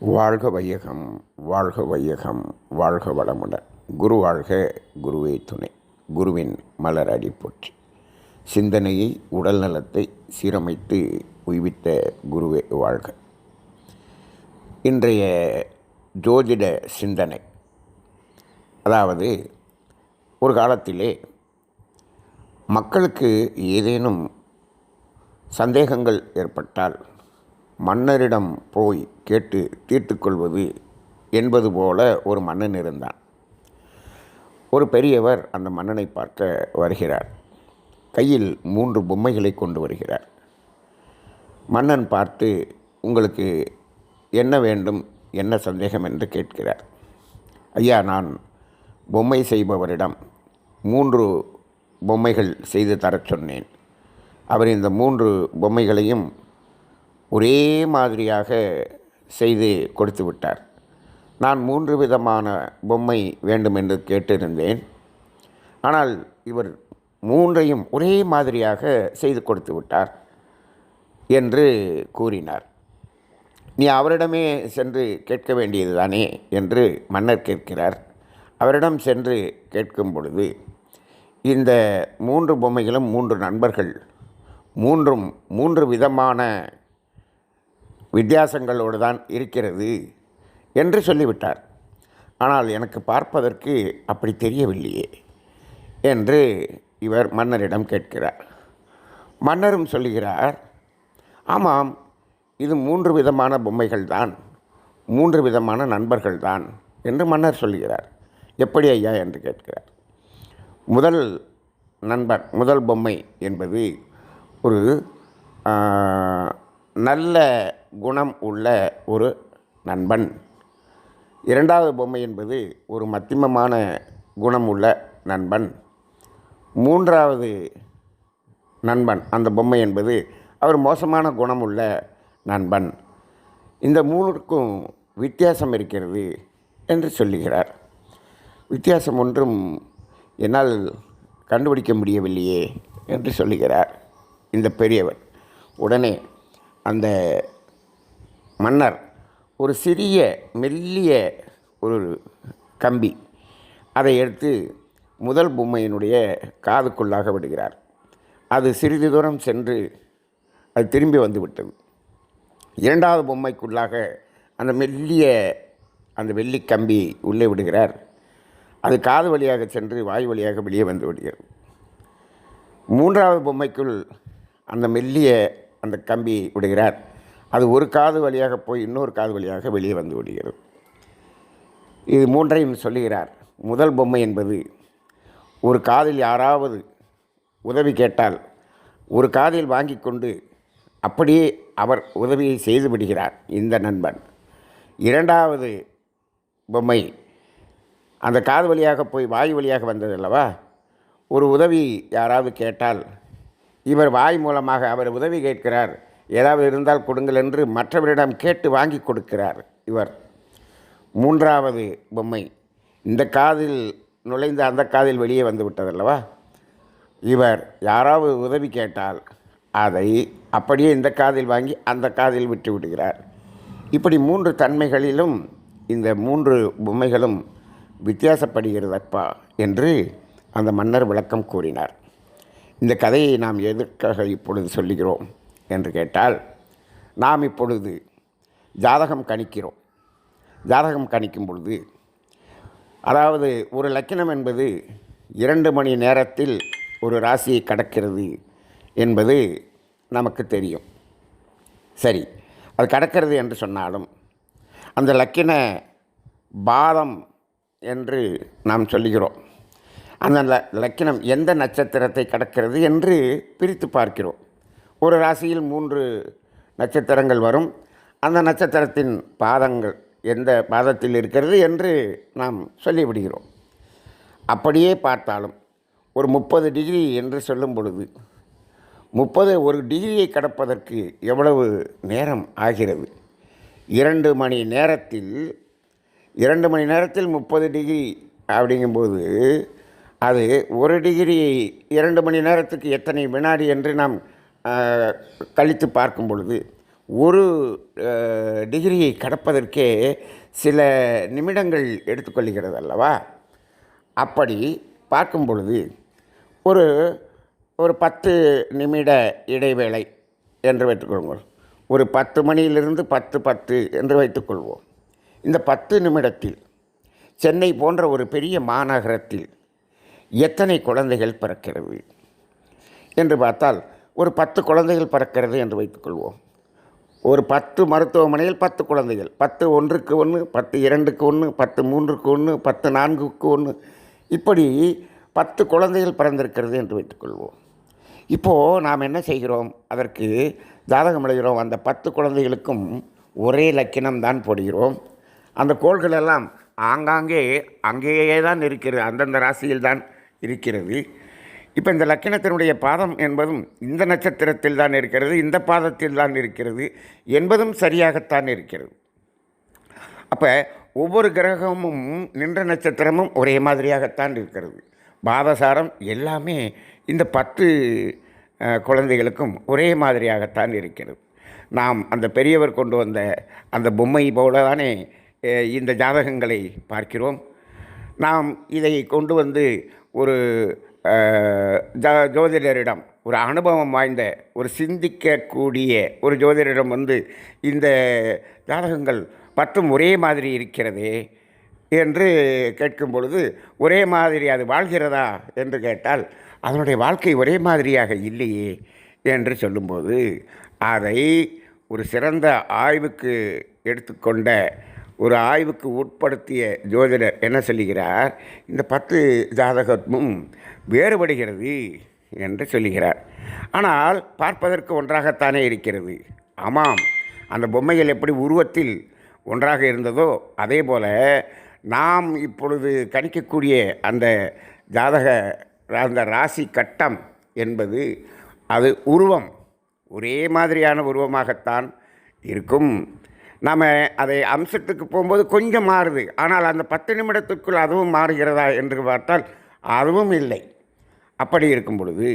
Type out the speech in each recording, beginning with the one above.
வாழ்க வையகம் வாழ்க வையகம் வாழ்க வளமுடன் குரு வாழ்க குருவே துணை. குருவின் மலர் அடி போற்றி. சிந்தனையை உடல் நலத்தை சீரமைத்து உய்வித்த குருவே வாழ்க. இன்றைய ஜோதிட சிந்தனை. அதாவது ஒரு காலத்திலே மக்களுக்கு ஏதேனும் சந்தேகங்கள் ஏற்பட்டால் மன்னரிடம் போய் கேட்டு தீர்த்துக்கொள்வது என்பது போல ஒரு மன்னன் இருந்தான். ஒரு பெரியவர் அந்த மன்னனை பார்க்க வருகிறார். கையில் மூன்று பொம்மைகளை கொண்டு வருகிறார். மன்னன் பார்த்து உங்களுக்கு என்ன வேண்டும் என்ன சந்தேகம்? என்று கேட்கிறார். ஐயா நான் பொம்மை செய்பவரிடம் மூன்று பொம்மைகள் செய்து தரச் சொன்னேன். அவர் இந்த மூன்று பொம்மைகளையும் ஒரே மாதிரியாக செய்து கொடுத்து விட்டார். நான் மூன்று விதமான பொம்மை வேண்டும் என்று கேட்டிருந்தேன். ஆனால் இவர் மூன்றையும் ஒரே மாதிரியாக செய்து கொடுத்து விட்டார் என்று கூறினார். நீ அவரிடமே சென்று கேட்க வேண்டியது தானே என்று மன்னர் கேட்கிறார். அவரிடம் சென்று கேட்கும் பொழுது இந்த மூன்று பொம்மைகளும் மூன்று நண்பர்கள் மூன்றும் மூன்று விதமான வித்தியாசங்களோடு தான் இருக்கிறது என்று சொல்லிவிட்டார். ஆனால் எனக்கு பார்ப்பதற்கு அப்படி தெரியவில்லையே என்று இவர் மன்னரிடம் கேட்கிறார். மன்னரும் சொல்லுகிறார் ஆமாம் இது மூன்று விதமான பொம்மைகள் தான் மூன்று விதமான நண்பர்கள் தான் என்று மன்னர் சொல்கிறார் எப்படி ஐயா? என்று கேட்கிறார். முதல் நண்பர் முதல் பொம்மை என்பது ஒரு நல்ல குணம் உள்ள ஒரு நண்பன். இரண்டாவது பொம்மை என்பது ஒரு மத்தியமமான குணம் உள்ள நண்பன். மூன்றாவது நண்பன் அந்த பொம்மை என்பது அவர் மோசமான குணமுள்ள நண்பன். இந்த மூணுக்கும் வித்தியாசம் இருக்கிறது என்று சொல்லுகிறார். வித்தியாசம் ஒன்றும் என்னால் கண்டுபிடிக்க முடியவில்லையே என்று சொல்லுகிறார் இந்த பெரியவர். உடனே அந்த மன்னர் ஒரு சிறிய மெல்லிய ஒரு கம்பி அதை எடுத்து முதல் பொம்மையினுடைய காதுக்குள்ளாக விடுகிறார். அது சிறிது தூரம் சென்று அது திரும்பி வந்துவிட்டது. இரண்டாவது பொம்மைக்குள்ளாக அந்த மெல்லிய அந்த வெள்ளி கம்பி உள்ளே விடுகிறார். அது காது வழியாக சென்று வாய் வழியாக வெளியே வந்து விடுகிறது. மூன்றாவது பொம்மைக்குள் அந்த மெல்லிய அந்த கம்பி விடுகிறார். அது ஒரு காது வழியாக போய் இன்னொரு காது வழியாக வெளியே வந்து விடுகிறது. இது மூன்றையும் சொல்லுகிறார். முதல் பொம்மை என்பது ஒரு காதில் யாராவது உதவி கேட்டால் ஒரு காதில் வாங்கி கொண்டு அப்படியே அவர் உதவியை செய்து விடுகிறார் இந்த நண்பன். இரண்டாவது பொம்மை அந்த காது வழியாக போய் வாய் வழியாக வந்தது அல்லவா? ஒரு உதவி யாராவது கேட்டால் இவர் வாய் மூலமாக அவர் உதவி கேட்கிறார். ஏதாவது இருந்தால் கொடுங்கள் என்று மற்றவரிடம் கேட்டு வாங்கி கொடுக்கிறார் இவர். மூன்றாவது பொம்மை. இந்த காதில் நுழைந்து அந்த காதில் வெளியே வந்து விட்டதல்லவா? இவர் யாராவது உதவி கேட்டால் அதை அப்படியே இந்த காதில் வாங்கி அந்த காதில் விட்டு விடுகிறார். இப்படி மூன்று தன்மைகளிலும் இந்த மூன்று பொம்மைகளும் வித்தியாசப்படுகிறதப்பா என்று அந்த மன்னர் விளக்கம் கூறினார். இந்த கதையை நாம் எதற்காக இப்பொழுது சொல்லுகிறோம் என்று கேட்டால் நாம் இப்பொழுது ஜாதகம் கணிக்கிறோம். ஜாதகம் கணிக்கும் பொழுது அதாவது ஒரு லக்கினம் என்பது இரண்டு மணி நேரத்தில் ஒரு ராசியை கடக்கிறது என்பது நமக்கு தெரியும். சரி அது கடக்கிறது என்று சொன்னாலும் அந்த லக்கின பாதம் என்று நாம் சொல்லுகிறோம். அந்த ல லக்கினம் எந்த நட்சத்திரத்தை கடக்கிறது என்று பிரித்து பார்க்கிறோம். ஒரு ராசியில் மூன்று நட்சத்திரங்கள் வரும். அந்த நட்சத்திரத்தின் பாதங்கள் எந்த பாதத்தில் இருக்கிறது என்று நாம் சொல்லிவிடுகிறோம். அப்படியே பார்த்தாலும் ஒரு முப்பது டிகிரி என்று சொல்லும் பொழுது முப்பது ஒரு டிகிரியை கடப்பதற்கு எவ்வளவு நேரம் ஆகிறது? இரண்டு மணி நேரத்தில் இரண்டு மணி நேரத்தில் முப்பது டிகிரி அப்படிங்கும்போது அது ஒரு டிகிரி இரண்டு மணி நேரத்துக்கு எத்தனை வினாடி என்று நாம் கழித்து பார்க்கும் பொழுது ஒரு டிகிரியை கடப்பதற்கே சில நிமிடங்கள் எடுத்துக்கொள்கிறது அல்லவா? அப்படி பார்க்கும் பொழுது ஒரு ஒரு பத்து நிமிட இடைவேளை என்று வைத்துக்கொள்வோம். ஒரு பத்து மணியிலிருந்து பத்து பத்து என்று வைத்துக்கொள்வோம். இந்த பத்து நிமிடத்தில் சென்னை போன்ற ஒரு பெரிய மாநகரத்தில் எத்தனை குழந்தைகள் பிறக்கிறது? என்று பார்த்தால் ஒரு பத்து குழந்தைகள் பிறக்கிறது என்று வைத்துக்கொள்வோம். ஒரு பத்து மருத்துவமனையில் பத்து குழந்தைகள். பத்து ஒன்றுக்கு ஒன்று பத்து இரண்டுக்கு ஒன்று பத்து மூன்றுக்கு ஒன்று பத்து நான்குக்கு ஒன்று. இப்படி பத்து குழந்தைகள் பிறந்திருக்கிறது என்று வைத்துக்கொள்வோம். இப்போது நாம் என்ன செய்கிறோம்? அதற்கு ஜாதகம் எழுகிறோம் அந்த பத்து குழந்தைகளுக்கும் ஒரே லக்கினம் தான் போடுகிறோம். அந்த கோள்கள் எல்லாம் ஆங்காங்கே அங்கேயே தான் இருக்கிறது. அந்தந்த ராசியில் தான் இருக்கிறது. இப்போ இந்த லக்கினத்தினுடைய பாதம் என்பதும் இந்த நட்சத்திரத்தில் தான் இருக்கிறது இந்த பாதத்தில் தான் இருக்கிறது என்பதும் சரியாகத்தான் இருக்கிறது. அப்போ ஒவ்வொரு கிரகமும் நின்ற நட்சத்திரமும் ஒரே மாதிரியாகத்தான் இருக்கிறது. பாதசாரம் எல்லாமே இந்த பத்து குழந்தைகளுக்கும் ஒரே மாதிரியாகத்தான் இருக்கிறது. நாம் அந்த பெரியவர் கொண்டு வந்த அந்த பொம்மை போல தானே இந்த ஜாதகங்களை பார்க்கிறோம். நாம் இதை கொண்டு வந்து ஒரு ஜ ஜோதிடரிடம் ஒரு அனுபவம் வாய்ந்த ஒரு சிந்திக்கக்கூடிய ஒரு ஜோதிடரிடம் வந்து இந்த ஜாதகங்கள் பத்தும் ஒரே மாதிரி இருக்கிறதே என்று கேட்கும் பொழுது ஒரே மாதிரி அது வாழ்கிறதா என்று கேட்டால் அதனுடைய வாழ்க்கை ஒரே மாதிரியாக இல்லையே என்று சொல்லும்போது அதை ஒரு சிறந்த ஆய்வுக்கு எடுத்துக்கொண்ட ஒரு ஆய்வுக்கு உட்படுத்திய ஜோதிடர் என்ன சொல்லுகிறார்? இந்த பத்து ஜாதகமும் வேறுபடுகிறது என்று சொல்லுகிறார். ஆனால் பார்ப்பதற்கு ஒன்றாகத்தானே இருக்கிறது. ஆமாம் அந்த பொம்மைகள் எப்படி உருவத்தில் ஒன்றாக இருந்ததோ அதே போல் நாம் இப்பொழுது கணிக்கக்கூடிய அந்த ஜாதக அந்த ராசி கட்டம் என்பது அது உருவம். ஒரே மாதிரியான உருவமாகத்தான் இருக்கும். நாம் அதை அம்சத்துக்கு போகும்போது கொஞ்சம் மாறுது. ஆனால் அந்த பத்து நிமிடத்துக்குள் அதுவும் மாறுகிறதா என்று பார்த்தால் அதுவும் இல்லை. அப்படி இருக்கும் பொழுது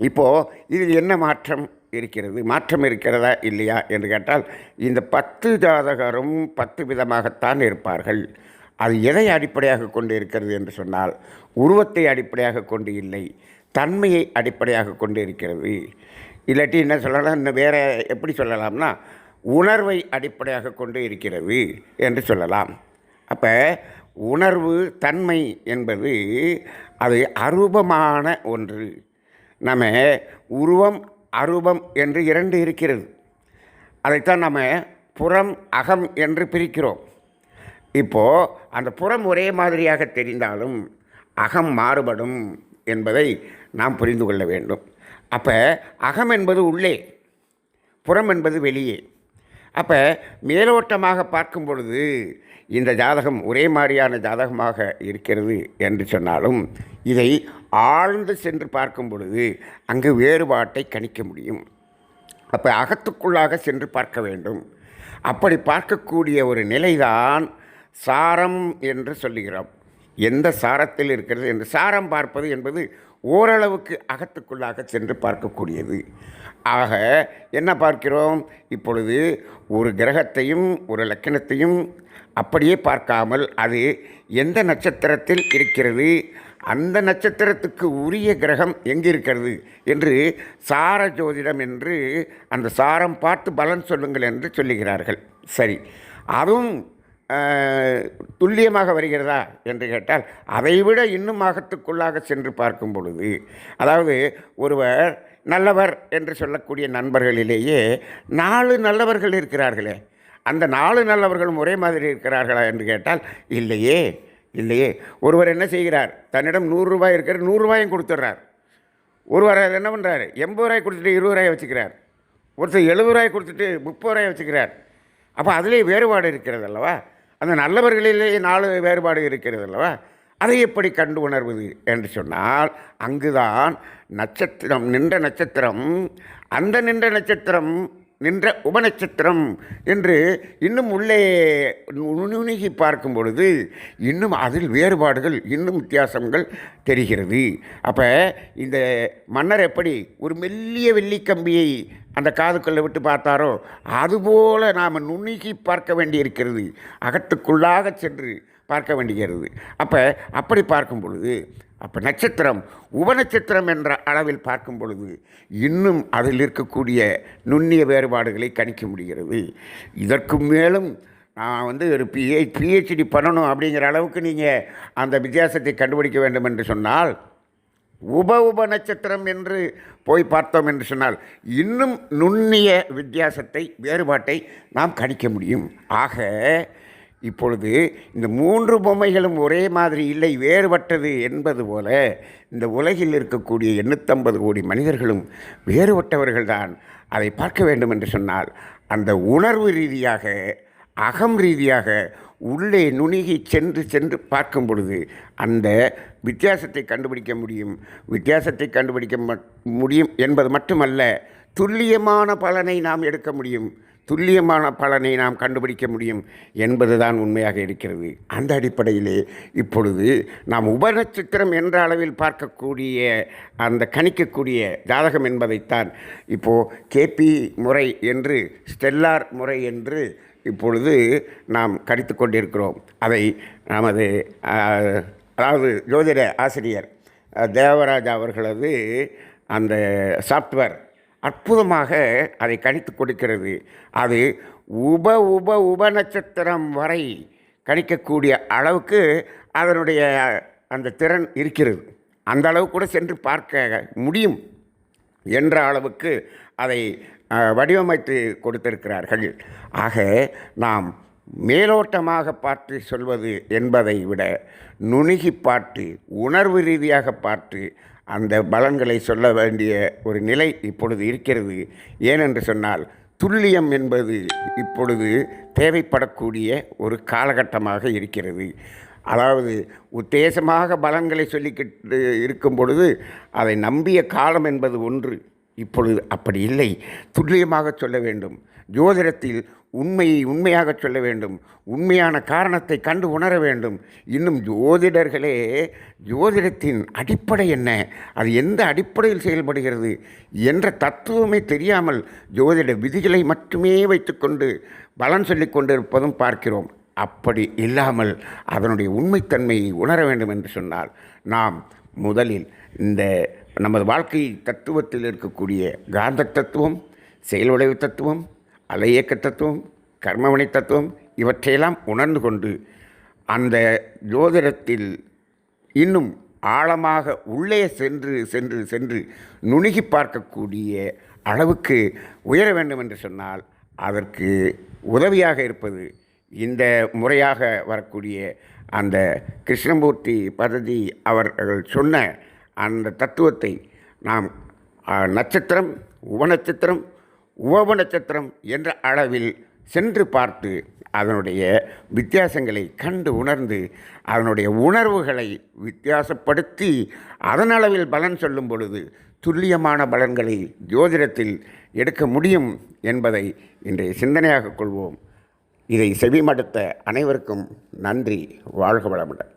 இப்போது இதில் என்ன மாற்றம் இருக்கிறது? மாற்றம் இருக்கிறதா இல்லையா என்று கேட்டால் இந்த பத்து ஜாதகரும் பத்து விதமாகத்தான் இருப்பார்கள். அது எதை அடிப்படையாக கொண்டு இருக்கிறது என்று சொன்னால் உருவத்தை அடிப்படையாக கொண்டு இல்லை தன்மையை அடிப்படையாக கொண்டு இருக்கிறது. இல்லாட்டி என்ன சொல்லலாம்? இன்னும் வேறு எப்படி சொல்லலாம்னா உணர்வை அடிப்படையாக கொண்டு இருக்கிறது என்று சொல்லலாம். அப்போ உணர்வு தன்மை என்பது அது அரூபமான ஒன்று. நம்ம உருவம் அரூபம் என்று இரண்டு இருக்கிறது. அதைத்தான் நம்ம புறம் அகம் என்று பிரிக்கிறோம். இப்போது அந்த புறம் ஒரே மாதிரியாக தெரிந்தாலும் அகம் மாறுபடும் என்பதை நாம் புரிந்து கொள்ள வேண்டும். அப்போ அகம் என்பது உள்ளே புறம் என்பது வெளியே. அப்போ மேலோட்டமாக பார்க்கும் பொழுது இந்த ஜாதகம் ஒரே மாதிரியான ஜாதகமாக இருக்கிறது என்று சொன்னாலும் இதை ஆழ்ந்து சென்று பார்க்கும் பொழுது அங்கு வேறுபாட்டை கணிக்க முடியும். அப்போ அகத்துக்குள்ளாக சென்று பார்க்க வேண்டும். அப்படி பார்க்கக்கூடிய ஒரு நிலைதான் சாரம் என்று சொல்லுகிறோம். எந்த சாரத்தில் இருக்கிறது என்று சாரம் பார்ப்பது என்பது ஓரளவுக்கு அகத்துக்குள்ளாக சென்று பார்க்கக்கூடியது. ஆக என்ன பார்க்கிறோம்? இப்பொழுது ஒரு கிரகத்தையும் ஒரு லக்கணத்தையும் அப்படியே பார்க்காமல் அது எந்த நட்சத்திரத்தில் இருக்கிறது? அந்த நட்சத்திரத்துக்கு உரிய கிரகம் எங்கே இருக்கிறது என்று சார ஜோதிடம் என்று அந்த சாரம் பார்த்து பலன் சொல்லுங்கள் என்று சொல்லுகிறார்கள். சரி அதுவும் துல்லியமாக வருகிறதா என்று கேட்டால் அதைவிட இன்னும் ஆகத்துக்குள்ளாக சென்று பார்க்கும் பொழுது அதாவது ஒருவர் நல்லவர் என்று சொல்லக்கூடிய நண்பர்களிலேயே நாலு நல்லவர்கள் இருக்கிறார்களே அந்த நாலு நல்லவர்களும் ஒரே மாதிரி இருக்கிறார்களா என்று கேட்டால் இல்லையே இல்லையே. ஒருவர் என்ன செய்கிறார்? தன்னிடம் நூறுரூபாய் இருக்கிற நூறுரூபாயும் கொடுத்துட்றார். ஒருவர் என்ன பண்ணுறாரு எண்பது ரூபாய் கொடுத்துட்டு இருபது ரூபாய் வச்சுக்கிறார். ஒருத்தர் எழுபது ரூபாய் கொடுத்துட்டு முப்பது ரூபாய் வச்சுக்கிறார். அப்போ அதிலே வேறுபாடு இருக்கிறது அல்லவா? அந்த நல்லவர்களிலேயே நாலு வேறுபாடு இருக்கிறது அல்லவா அதை எப்படி கண்டு உணர்வது என்று சொன்னால் அங்குதான் நட்சத்திரம் நின்ற நட்சத்திரம் அந்த நின்ற நட்சத்திரம் நின்ற உபநட்சத்திரம் என்று இன்னும் உள்ளே நுணுகி பார்க்கும் பொழுது இன்னும் அதில் வேறுபாடுகள் இன்னும் வித்தியாசங்கள் தெரிகிறது. அப்போ இந்த மன்னர் எப்படி ஒரு மெல்லிய வெள்ளிக்கம்பியை அந்த காதுக்குள்ளே விட்டு பார்த்தாரோ அதுபோல் நாம் நுணுகி பார்க்க வேண்டியிருக்கிறது. அகத்துக்குள்ளாக சென்று பார்க்க வேண்டியிருக்கிறது. அப்போ அப்படி பார்க்கும் பொழுது அப்போ நட்சத்திரம் உபநட்சத்திரம் என்ற அளவில் பார்க்கும் பொழுது இன்னும் அதில் இருக்கக்கூடிய நுண்ணிய வேறுபாடுகளை கணிக்க முடிகிறது. இதற்கு மேலும் நான் வந்து ஒரு பிஹெ பிஹெச்டி பண்ணணும் அப்படிங்கிற அளவுக்கு நீங்கள் அந்த வித்தியாசத்தை கண்டுபிடிக்க வேண்டும் என்று சொன்னால் உப உப நட்சத்திரம் என்று போய் பார்த்தோம் என்று சொன்னால் இன்னும் நுண்ணிய வித்தியாசத்தை வேறுபாட்டை நாம் கணிக்க முடியும். ஆக இப்பொழுது இந்த மூன்று பொம்மைகளும் ஒரே மாதிரி இல்லை வேறுபட்டது என்பது போல இந்த உலகில் இருக்கக்கூடிய எண்ணூற்றம்பது கோடி மனிதர்களும் வேறுபட்டவர்கள்தான். அதை பார்க்க வேண்டும் என்று சொன்னால் அந்த உணர்வு ரீதியாக அகம் ரீதியாக உள்ளே நுணுகி சென்று சென்று பார்க்கும் பொழுது அந்த வித்தியாசத்தை கண்டுபிடிக்க முடியும். வித்தியாசத்தை கண்டுபிடிக்க முடியும் என்பது மட்டுமல்ல துல்லியமான பலனை நாம் எடுக்க முடியும். துல்லியமான பலனை நாம் கண்டுபிடிக்க முடியும் என்பதுதான் உண்மையாக இருக்கிறது. அந்த அடிப்படையிலே இப்பொழுது நாம் உபநட்சத்திரம் என்ற அளவில் பார்க்கக்கூடிய அந்த கணிக்கக்கூடிய ஜாதகம் என்பதைத்தான் இப்போது கேபி முறை என்று ஸ்டெல்லார் முறை என்று இப்பொழுது நாம் கடித்து கொண்டிருக்கிறோம். அதை நமது அதாவது ஜோதிட ஆசிரியர் தேவராஜ் தேவராஜா அவர்களது அந்த சாஃப்ட்வேர் அற்புதமாக அதை கணித்து கொடுக்கிறது. அது உப உப உப நட்சத்திரம் வரை கணிக்கக்கூடிய அளவுக்கு அதனுடைய அந்த திறன் இருக்கிறது. அந்த அளவு கூட சென்று பார்க்க முடியும் என்ற அளவுக்கு அதை வடிவமைத்து கொடுத்திருக்கிறார்கள். ஆக நாம் மேலோட்டமாக பார்த்து சொல்வது என்பதை விட நுணுகி பார்த்து உணர்வு ரீதியாக பார்த்து அந்த பலன்களை சொல்ல வேண்டிய ஒரு நிலை இப்பொழுது இருக்கிறது. ஏனென்று சொன்னால் துல்லியம் என்பது இப்பொழுது தேவைப்படக்கூடிய ஒரு காலகட்டமாக இருக்கிறது. அதாவது உத்தேசமாக பலன்களை சொல்லிக்கிட்டு இருக்கும் பொழுது அதை நம்பிய காலம் என்பது ஒன்று. இப்பொழுது அப்படி இல்லை. துல்லியமாக சொல்ல வேண்டும். ஜோதிடத்தில் உண்மையை உண்மையாக சொல்ல வேண்டும். உண்மையான காரணத்தை கண்டு உணர வேண்டும். இன்னும் ஜோதிடர்களே ஜோதிடத்தின் அடிப்படை என்ன? அது எந்த அடிப்படையில் செயல்படுகிறது என்ற தத்துவமே தெரியாமல் ஜோதிட விதிகளை மட்டுமே வைத்துக்கொண்டு பலன் சொல்லி கொண்டிருப்பதும் பார்க்கிறோம். அப்படி இல்லாமல் அதனுடைய உண்மைத்தன்மையை உணர வேண்டும் என்று சொன்னால் நாம் முதலில் இந்த நமது வாழ்க்கை தத்துவத்தில் இருக்கக்கூடிய காந்த தத்துவம் செயல்விளைவு தத்துவம் அலையக்க தத்துவம் கர்மவினை தத்துவம் இவற்றையெல்லாம் உணர்ந்து கொண்டு அந்த ஜோதிடத்தில் இன்னும் ஆழமாக உள்ளே சென்று சென்று சென்று நுணுகி பார்க்கக்கூடிய அளவுக்கு உயர வேண்டும் என்று சொன்னால் அதற்கு உதவியாக இருப்பது இந்த முறையாக வரக்கூடிய அந்த கிருஷ்ணமூர்த்தி பததி அவர்கள் சொன்ன அந்த தத்துவத்தை நாம் நட்சத்திரம் உபநட்சத்திரம் உப நட்சத்திரம் என்ற அளவில் சென்று பார்த்து அதனுடைய வித்தியாசங்களை கண்டு உணர்ந்து அதனுடைய உணர்வுகளை வித்தியாசப்படுத்தி அதன் அளவில் பலன் சொல்லும் பொழுது துல்லியமான பலன்களை ஜோதிடத்தில் எடுக்க முடியும் என்பதை இன்றைய சிந்தனையாக கொள்வோம். இதை செவிமடுத்த அனைவருக்கும் நன்றி. வாழ்க வளமுடன்.